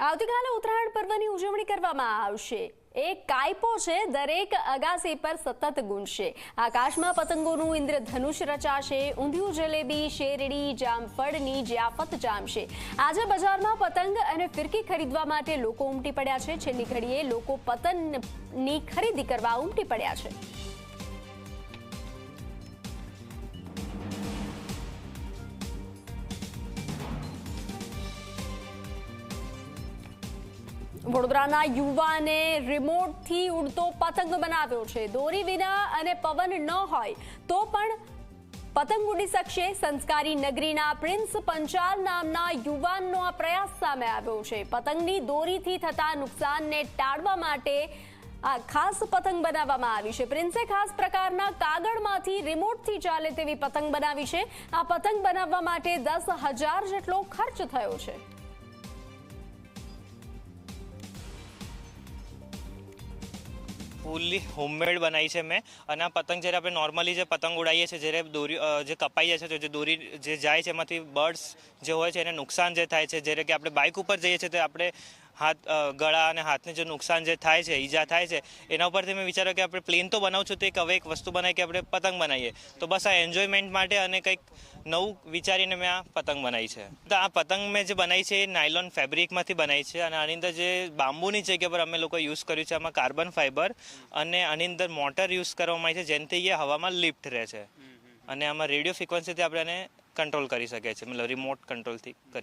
આવતીકાલે ઉત્તરાયણ પર્વની ઉજવણી કરવામાં આવશે. એક કાયપો છે, દરેક અગાસી પર સતત ગુંજશે. આકાશમાં પતંગોનું ઇન્દ્રધનુષ રચાશે, ઊંધિયું જલેબી, શેરડી, જામફળની જ્યાફત જામશે. આજે બજારમાં પતંગ અને ફિરકી ખરીદવા માટે લોકો ઉમટી પડ્યા છે. છેલ્લી ઘડીએ લોકો પતંગની ખરીદી કરવા ઉમટી પડ્યા છે. વડોદરાના યુવાને રિમોટથી ઉડતો પતંગ બનાવ્યો છે. દોરી વિના અને પવન ન હોય તો પણ પતંગ ઉડી શકશે. સંસ્કારી નગરીના પ્રિન્સ પંચાલ નામના યુવાનનો આ પ્રયાસ સામે આવ્યો છે. પતંગની દોરીથી થતા નુકસાનને ટાળવા માટે આ ખાસ પતંગ બનાવવામાં આવી છે. પ્રિન્સે ખાસ પ્રકારના કાગળમાંથી રિમોટથી ચાલે તેવી પતંગ બનાવી છે. આ પતંગ બનાવવા માટે દસ હજાર જેટલો ખર્ચ થયો છે. ફૂલ્લી હોમમેડ બનાવી છે મેં. અને આ પતંગ જ્યારે આપણે નોર્મલી જે પતંગ ઉડાવીએ છીએ, જ્યારે દોરી જે કપાઈ જાય છે જે દોરી જે જાય છે, એમાંથી બર્ડ્સ જે હોય છે, એને નુકસાન જે થાય છે, જ્યારે કે આપણે બાઇક ઉપર જઈએ છીએ, તો આપણે હાથ ગળા અને હાથને જે નુકસાન જે થાય છે ઈજા થાય છે એના ઉપરથી મેં વિચાર્યું કે આપણે પ્લેન તો બનાવું છું તો એક હવે એક વસ્તુ બનાવી કે આપણે પતંગ બનાવીએ. તો બસ આ એન્જોયમેન્ટ માટે અને કંઈક નવું વિચારીને મેં આ પતંગ બનાવી છે. તો આ પતંગ મેં જે બનાવી છે એ નાયલોન ફેબ્રિકમાંથી બનાવી છે અને આની અંદર જે બાંબુની જગ્યા પર અમે લોકો યુઝ કર્યું છે આમાં કાર્બન ફાઇબર અને આની અંદર મોટર યુઝ કરવામાં આવી છે જેનાથી એ હવામાં લિફ્ટ રહે છે. અને આમાં રેડિયો ફ્રિકવન્સીથી આપણે એને કંટ્રોલ કરી શકીએ છીએ મતલબ રિમોટ કંટ્રોલથી કરી